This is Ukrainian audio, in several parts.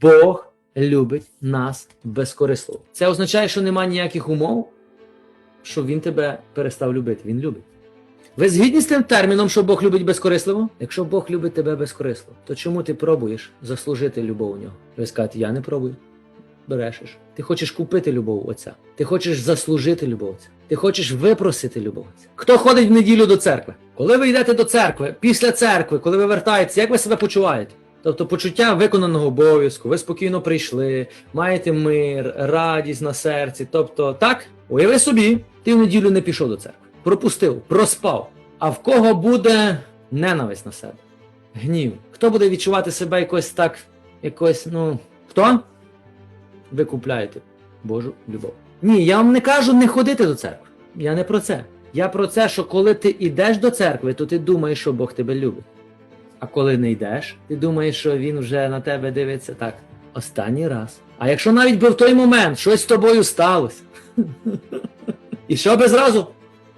Бог любить нас безкорисливо. Це означає, що немає ніяких умов, що він тебе перестав любити. Він любить. Ви згідні з тим терміном, що Бог любить безкорисливо? Якщо Бог любить тебе безкорисливо, то чому ти пробуєш заслужити любов у нього? Ви скажете, я не пробую. Брешеш. Ти хочеш купити любов Отця. Ти хочеш заслужити любов Отця. Ти хочеш випросити любов Отця. Хто ходить в неділю до церкви? Коли ви йдете до церкви, після церкви, коли ви вертаєтеся, як ви себе почуваєте? Тобто почуття виконаного обов'язку, ви спокійно прийшли, маєте мир, радість на серці. Тобто, так, уяви собі, ти в неділю не пішов до церкви, пропустив, проспав. А в кого буде ненависть на себе? Гнів. Хто буде відчувати себе якось так, якось, ну, хто? Ви купляєте Божу любов. Ні, я вам не кажу не ходити до церкви. Я не про це. Я про це, що коли ти йдеш до церкви, то ти думаєш, що Бог тебе любить. А коли не йдеш, ти думаєш, що він вже на тебе дивиться так. Останній раз. А якщо навіть би в той момент щось з тобою сталося. І що би зразу?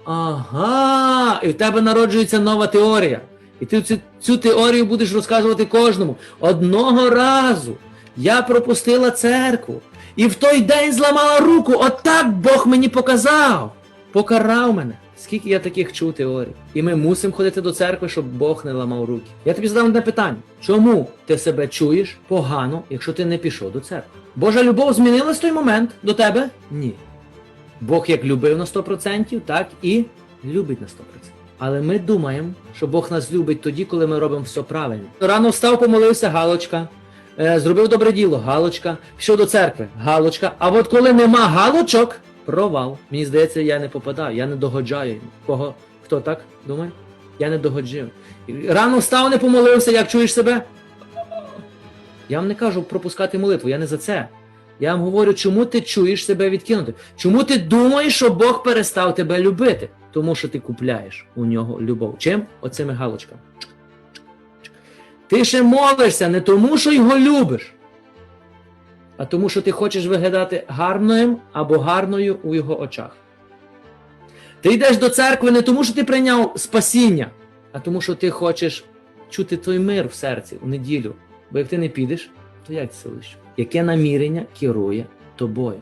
Ага, і в тебе народжується нова теорія. І ти цю, цю теорію будеш розказувати кожному. Одного разу я пропустила церкву. І в той день зламала руку. Отак Бог мені показав. Покарав мене. Скільки я таких чув теорій. І ми мусимо ходити до церкви, щоб Бог не ламав руки. Я тобі задам одне питання: чому ти себе чуєш погано, якщо ти не пішов до церкви? Божа любов змінилась в той момент до тебе? Ні. Бог як любив на 100%, так і любить на 100%. Але ми думаємо, що Бог нас любить тоді, коли ми робимо все правильно. Рано встав, помолився, галочка. Е, Зробив добре діло, галочка. Пішов до церкви, галочка. А от коли нема галочок, провал. Мені здається, я не попадаю, я не догоджаю. Кого? Хто так думає? Я не догоджив. Рано встав, не помолився, як чуєш себе? Я вам не кажу пропускати молитву, я не за це. Я вам говорю, чому ти чуєш себе відкинути? Чому ти думаєш, що Бог перестав тебе любити? Тому що ти купляєш у нього любов. Чим? Оцими галочками. Ти ще молишся не тому, що його любиш, а тому, що ти хочеш виглядати гарним або гарною у його очах. Ти йдеш до церкви не тому, що ти прийняв спасіння, а тому, що ти хочеш чути той мир в серці у неділю. Бо як ти не підеш, то як це лише? Яке намірення керує тобою?